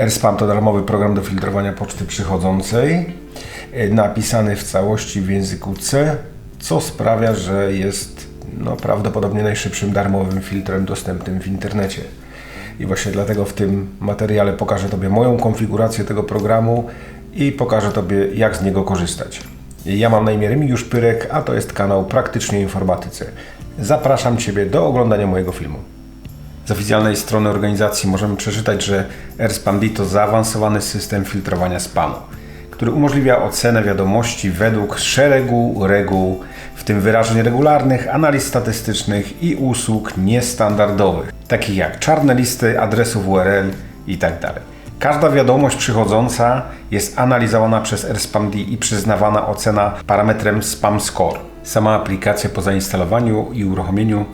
AirSpam to darmowy program do filtrowania poczty przychodzącej, e, napisany w całości w języku C, co sprawia, że jest no, prawdopodobnie najszybszym darmowym filtrem dostępnym w internecie. I właśnie dlatego w tym materiale pokażę Tobie moją konfigurację tego programu i pokażę Tobie, jak z niego korzystać. Ja mam na imię Remigiusz Pyrek, a to jest kanał Praktycznie Informatyce. Zapraszam Ciebie do oglądania mojego filmu. Z oficjalnej strony organizacji możemy przeczytać, że AirSpam to zaawansowany system filtrowania spamu, który umożliwia ocenę wiadomości według szeregu reguł, w tym wyrażeń regularnych, analiz statystycznych i usług niestandardowych, takich jak czarne listy adresów URL itd. Tak Każda wiadomość przychodząca jest analizowana przez AirSpamD i przyznawana ocena parametrem Spam Score. Sama aplikacja po zainstalowaniu i uruchomieniu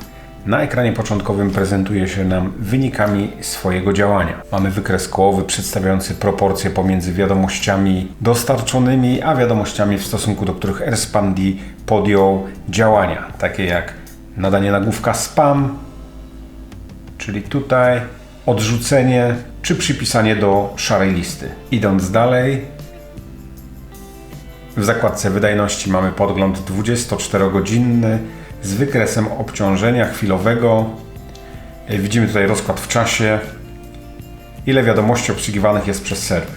na ekranie początkowym prezentuje się nam wynikami swojego działania. Mamy wykres kołowy przedstawiający proporcje pomiędzy wiadomościami dostarczonymi, a wiadomościami w stosunku do których AirSpamD podjął działania, takie jak nadanie nagłówka spam, czyli tutaj odrzucenie czy przypisanie do szarej listy. Idąc dalej, w zakładce wydajności mamy podgląd 24-godzinny z wykresem obciążenia chwilowego. E, widzimy tutaj rozkład w czasie, ile wiadomości obsługiwanych jest przez serwer.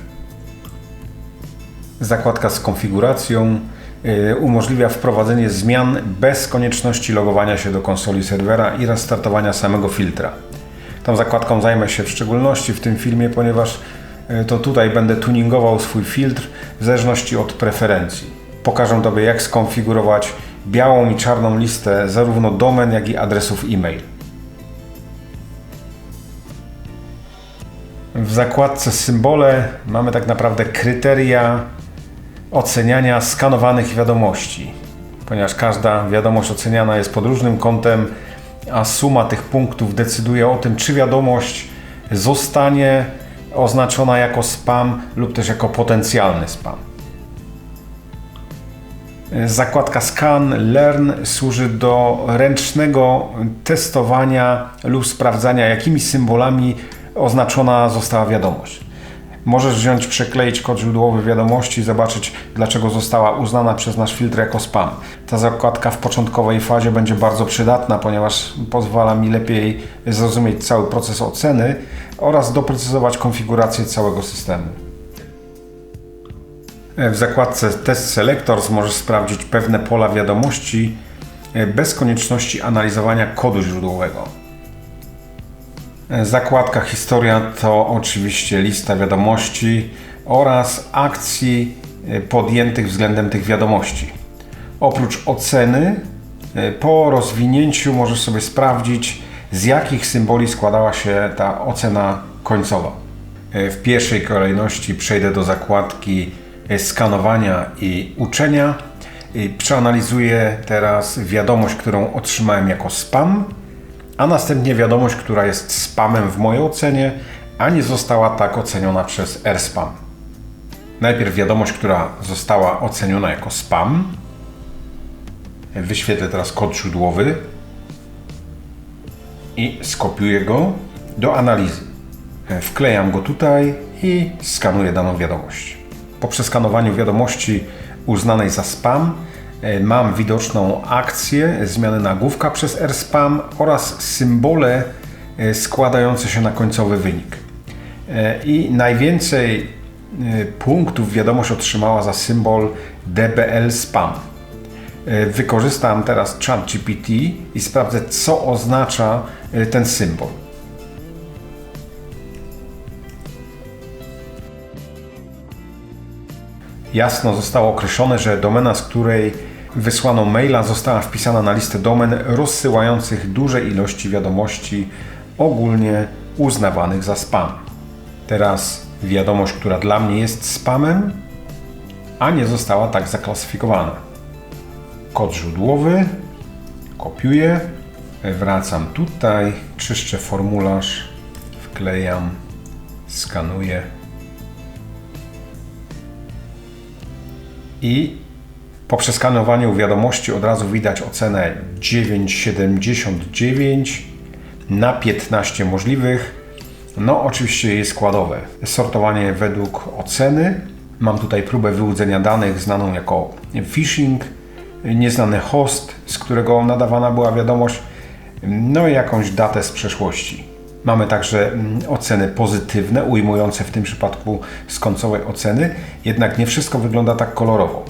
Zakładka z konfiguracją e, umożliwia wprowadzenie zmian bez konieczności logowania się do konsoli serwera i restartowania samego filtra. Tą zakładką zajmę się w szczególności w tym filmie, ponieważ e, to tutaj będę tuningował swój filtr w zależności od preferencji. Pokażę Tobie jak skonfigurować białą i czarną listę zarówno domen, jak i adresów e-mail. W zakładce symbole mamy tak naprawdę kryteria oceniania skanowanych wiadomości, ponieważ każda wiadomość oceniana jest pod różnym kątem, a suma tych punktów decyduje o tym, czy wiadomość zostanie oznaczona jako spam lub też jako potencjalny spam. Zakładka Scan Learn służy do ręcznego testowania lub sprawdzania, jakimi symbolami oznaczona została wiadomość. Możesz wziąć, przekleić kod źródłowy wiadomości i zobaczyć, dlaczego została uznana przez nasz filtr jako spam. Ta zakładka w początkowej fazie będzie bardzo przydatna, ponieważ pozwala mi lepiej zrozumieć cały proces oceny oraz doprecyzować konfigurację całego systemu. W zakładce Test Selectors możesz sprawdzić pewne pola wiadomości e, bez konieczności analizowania kodu źródłowego. E, zakładka Historia to oczywiście lista wiadomości oraz akcji e, podjętych względem tych wiadomości. Oprócz oceny, po rozwinięciu możesz sobie sprawdzić, z jakich symboli składała się ta ocena końcowa. W pierwszej kolejności przejdę do zakładki E, skanowania i uczenia. Przeanalizuję teraz wiadomość, którą otrzymałem jako spam, a następnie wiadomość, która jest spamem w mojej ocenie, a nie została tak oceniona przez AirSpam. Najpierw wiadomość, która została oceniona jako spam. Wyświetlę teraz kod źródłowy i skopiuję go do analizy. Wklejam go tutaj i skanuję daną wiadomość. Po przeskanowaniu wiadomości uznanej za spam e, mam widoczną akcję zmiany nagłówka przez AirSpam oraz symbole e, składające się na końcowy wynik. E, I najwięcej punktów wiadomość otrzymała za symbol DBL spam. Wykorzystam teraz ChatGPT i sprawdzę, co oznacza ten symbol. Jasno zostało określone, że domena, z której wysłano maila, została wpisana na listę domen rozsyłających duże ilości wiadomości ogólnie uznawanych za spam. Teraz wiadomość, która dla mnie jest spamem, a nie została tak zaklasyfikowana. Kod źródłowy, kopiuję, wracam tutaj, czyszczę formularz, wklejam, skanuję i po przeskanowaniu wiadomości od razu widać ocenę 9,79 na 15 możliwych. No, oczywiście jest składowe. Sortowanie według oceny. Mam tutaj próbę wyłudzenia danych znaną jako phishing, nieznany host, z którego nadawana była wiadomość, no i jakąś datę z przeszłości. Mamy także mm, oceny pozytywne, ujmujące w tym przypadku z końcowej oceny, jednak nie wszystko wygląda tak kolorowo.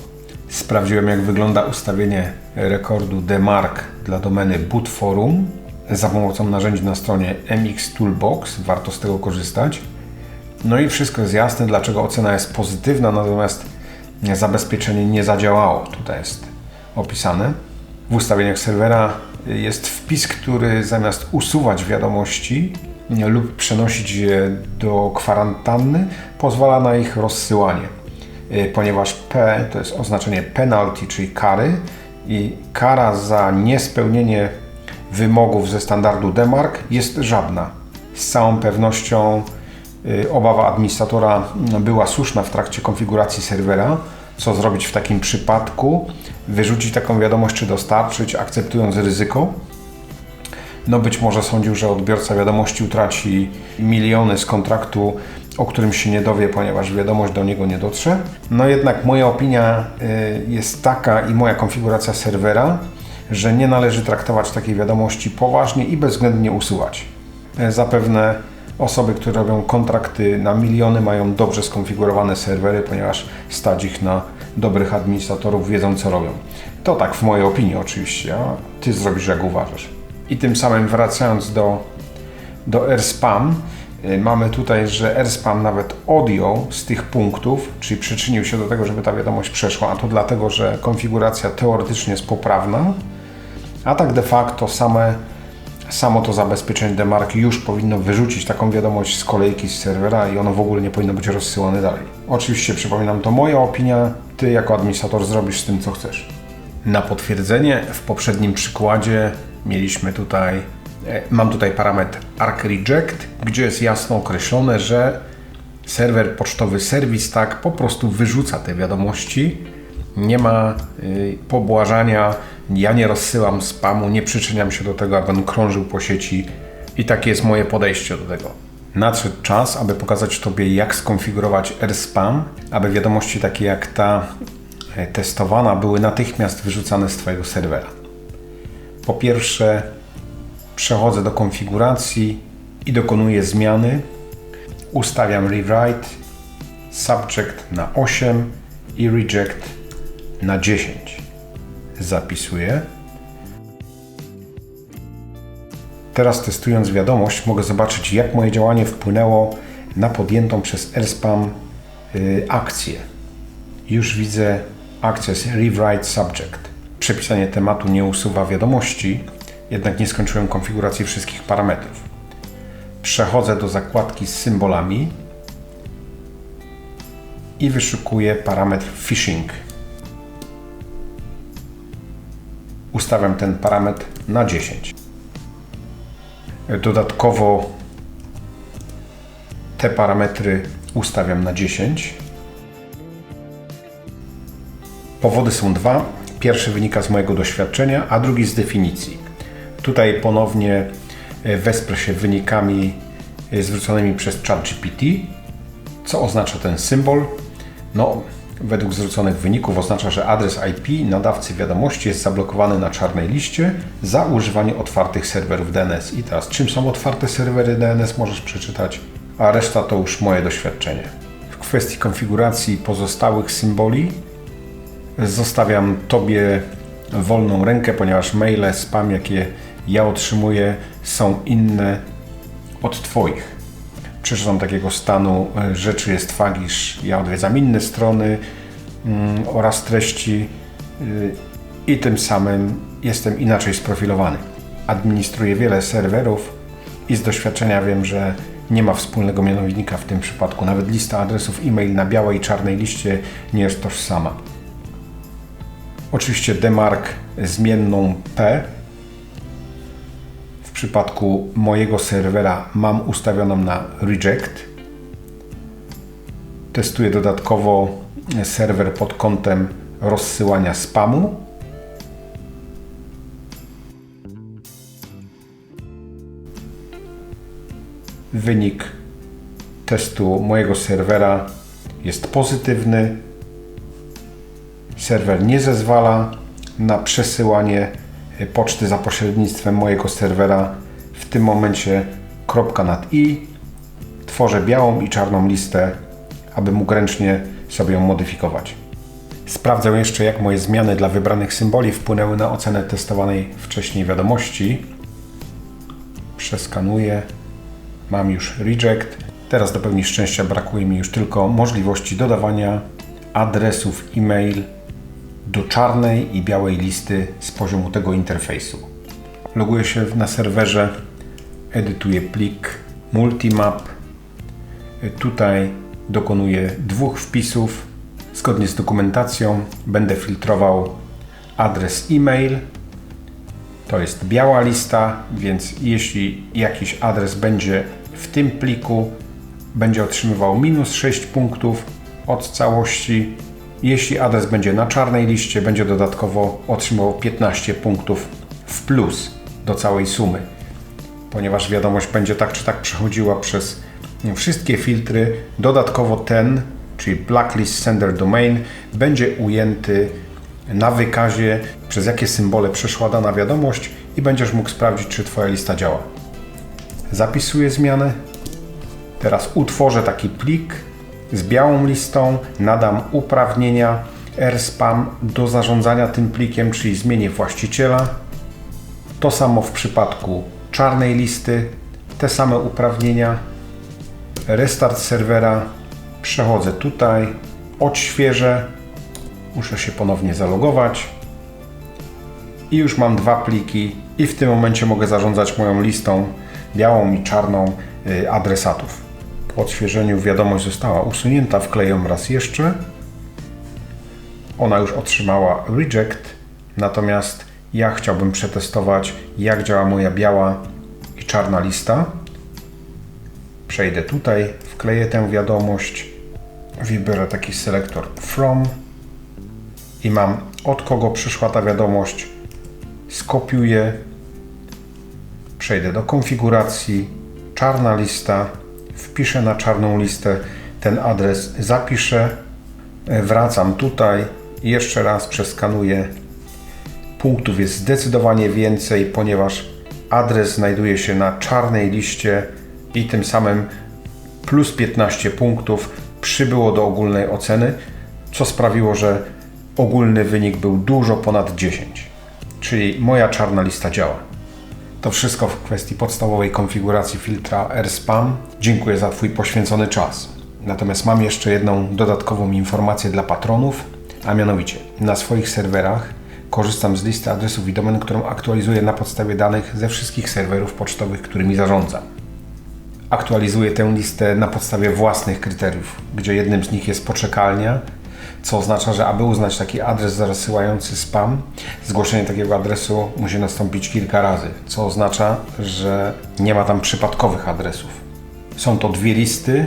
Sprawdziłem, jak wygląda ustawienie rekordu DMARC dla domeny Boot Forum za pomocą narzędzi na stronie MX Toolbox. Warto z tego korzystać. No i wszystko jest jasne, dlaczego ocena jest pozytywna, natomiast zabezpieczenie nie zadziałało. Tutaj jest opisane. W ustawieniach serwera jest wpis, który zamiast usuwać wiadomości lub przenosić je do kwarantanny, pozwala na ich rozsyłanie. Ponieważ P to jest oznaczenie penalty, czyli kary, i kara za niespełnienie wymogów ze standardu DMARC jest żadna. Z całą pewnością y, obawa administratora była słuszna w trakcie konfiguracji serwera. Co zrobić w takim przypadku? Wyrzucić taką wiadomość czy dostarczyć, akceptując ryzyko? No być może sądził, że odbiorca wiadomości utraci miliony z kontraktu, o którym się nie dowie, ponieważ wiadomość do niego nie dotrze. No jednak moja opinia y, jest taka i moja konfiguracja serwera, że nie należy traktować takiej wiadomości poważnie i bezwzględnie usuwać. E, Zapewne osoby, które robią kontrakty na miliony, mają dobrze skonfigurowane serwery, ponieważ stać ich na dobrych administratorów, wiedzą co robią. To tak w mojej opinii oczywiście, a ty zrobisz jak uważasz. I tym samym wracając do, do AirSpam, y, mamy tutaj, że AirSpam nawet odjął z tych punktów, czyli przyczynił się do tego, żeby ta wiadomość przeszła, a to dlatego, że konfiguracja teoretycznie jest poprawna, a tak de facto same, samo to zabezpieczenie demarki już powinno wyrzucić taką wiadomość z kolejki z serwera i ono w ogóle nie powinno być rozsyłane dalej. Oczywiście przypominam, to moja opinia, ty jako administrator zrobisz z tym co chcesz. Na potwierdzenie w poprzednim przykładzie mieliśmy tutaj, e, mam tutaj parametr arc reject, gdzie jest jasno określone, że serwer pocztowy serwis tak po prostu wyrzuca te wiadomości. Nie ma y, pobłażania, ja nie rozsyłam spamu, nie przyczyniam się do tego, aby on krążył po sieci i takie jest moje podejście do tego. Nadszedł czas, aby pokazać Tobie, jak skonfigurować AirSpam, aby wiadomości takie jak ta e, testowana były natychmiast wyrzucane z Twojego serwera. Po pierwsze, przechodzę do konfiguracji i dokonuję zmiany. Ustawiam rewrite, subject na 8 i reject na 10. Zapisuję. Teraz testując wiadomość mogę zobaczyć jak moje działanie wpłynęło na podjętą przez AirSpam y, akcję. Już widzę akcję Rewrite Subject. Przepisanie tematu nie usuwa wiadomości, jednak nie skończyłem konfiguracji wszystkich parametrów. Przechodzę do zakładki z symbolami i wyszukuję parametr phishing. Ustawiam ten parametr na 10. Dodatkowo te parametry ustawiam na 10. Powody są dwa. Pierwszy wynika z mojego doświadczenia, a drugi z definicji. Tutaj ponownie e, wesprę się wynikami e, zwróconymi przez ChatGPT. Co oznacza ten symbol? No, według zwróconych wyników oznacza, że adres IP nadawcy wiadomości jest zablokowany na czarnej liście za używanie otwartych serwerów DNS. I teraz, czym są otwarte serwery DNS, możesz przeczytać, a reszta to już moje doświadczenie. W kwestii konfiguracji pozostałych symboli zostawiam Tobie wolną rękę, ponieważ maile, spam, jakie ja otrzymuję, są inne od Twoich. Przeczytam takiego stanu e, rzeczy jest fakt, iż ja odwiedzam inne strony mm, oraz treści y, i tym samym jestem inaczej sprofilowany. Administruję wiele serwerów i z doświadczenia wiem, że nie ma wspólnego mianownika w tym przypadku. Nawet lista adresów e-mail na białej i czarnej liście nie jest tożsama. Oczywiście demark zmienną P przypadku mojego serwera mam ustawioną na reject. Testuję dodatkowo serwer pod kątem rozsyłania spamu. Wynik testu mojego serwera jest pozytywny. Serwer nie zezwala na przesyłanie poczty za pośrednictwem mojego serwera. W tym momencie kropka nad i. Tworzę białą i czarną listę, aby mógł ręcznie sobie ją modyfikować. Sprawdzę jeszcze, jak moje zmiany dla wybranych symboli wpłynęły na ocenę testowanej wcześniej wiadomości. Przeskanuję. Mam już reject. Teraz do pełni szczęścia brakuje mi już tylko możliwości dodawania adresów e-mail do czarnej i białej listy z poziomu tego interfejsu. Loguję się na serwerze, edytuję plik multimap. Tutaj dokonuję dwóch wpisów. Zgodnie z dokumentacją będę filtrował adres e-mail. To jest biała lista, więc jeśli jakiś adres będzie w tym pliku, będzie otrzymywał minus 6 punktów od całości. Jeśli adres będzie na czarnej liście, będzie dodatkowo otrzymywał 15 punktów w plus do całej sumy. Ponieważ wiadomość będzie tak czy tak przechodziła przez wszystkie filtry, dodatkowo ten, czyli Blacklist Sender Domain, będzie ujęty na wykazie, przez jakie symbole przeszła dana wiadomość i będziesz mógł sprawdzić, czy Twoja lista działa. Zapisuję zmianę. Teraz utworzę taki plik z białą listą, nadam uprawnienia RSpam do zarządzania tym plikiem, czyli zmienię właściciela. To samo w przypadku czarnej listy, te same uprawnienia. Restart serwera, przechodzę tutaj, odświeżę, muszę się ponownie zalogować i już mam dwa pliki i w tym momencie mogę zarządzać moją listą białą i czarną y, adresatów. Odświeżeniu wiadomość została usunięta, wkleję ją raz jeszcze. Ona już otrzymała reject, natomiast ja chciałbym przetestować jak działa moja biała i czarna lista. Przejdę tutaj, wkleję tę wiadomość, wybiorę taki selektor from i mam od kogo przyszła ta wiadomość, skopiuję, przejdę do konfiguracji, czarna lista, wpiszę na czarną listę ten adres, zapiszę, wracam tutaj, jeszcze raz przeskanuję. Punktów jest zdecydowanie więcej, ponieważ adres znajduje się na czarnej liście i tym samym plus 15 punktów przybyło do ogólnej oceny, co sprawiło, że ogólny wynik był dużo ponad 10. Czyli moja czarna lista działa. To wszystko w kwestii podstawowej konfiguracji filtra AirSpam. Dziękuję za Twój poświęcony czas. Natomiast mam jeszcze jedną dodatkową informację dla patronów, a mianowicie na swoich serwerach korzystam z listy adresów i domen, którą aktualizuję na podstawie danych ze wszystkich serwerów pocztowych, którymi zarządzam. Aktualizuję tę listę na podstawie własnych kryteriów, gdzie jednym z nich jest poczekalnia, co oznacza, że aby uznać taki adres zasyłający spam, zgłoszenie takiego adresu musi nastąpić kilka razy, co oznacza, że nie ma tam przypadkowych adresów. Są to dwie listy,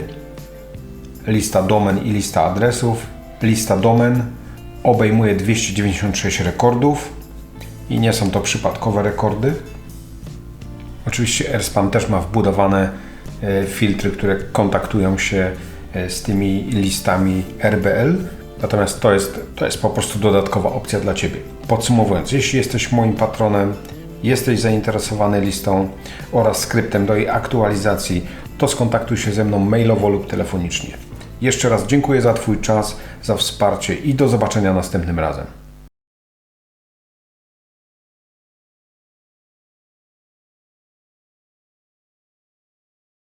lista domen i lista adresów. Lista domen obejmuje 296 rekordów i nie są to przypadkowe rekordy. Oczywiście AirSpam też ma wbudowane e, filtry, które kontaktują się e, z tymi listami RBL, Natomiast to jest, to jest po prostu dodatkowa opcja dla Ciebie. Podsumowując, jeśli jesteś moim patronem, jesteś zainteresowany listą oraz skryptem do jej aktualizacji, to skontaktuj się ze mną mailowo lub telefonicznie. Jeszcze raz dziękuję za Twój czas, za wsparcie i do zobaczenia następnym razem.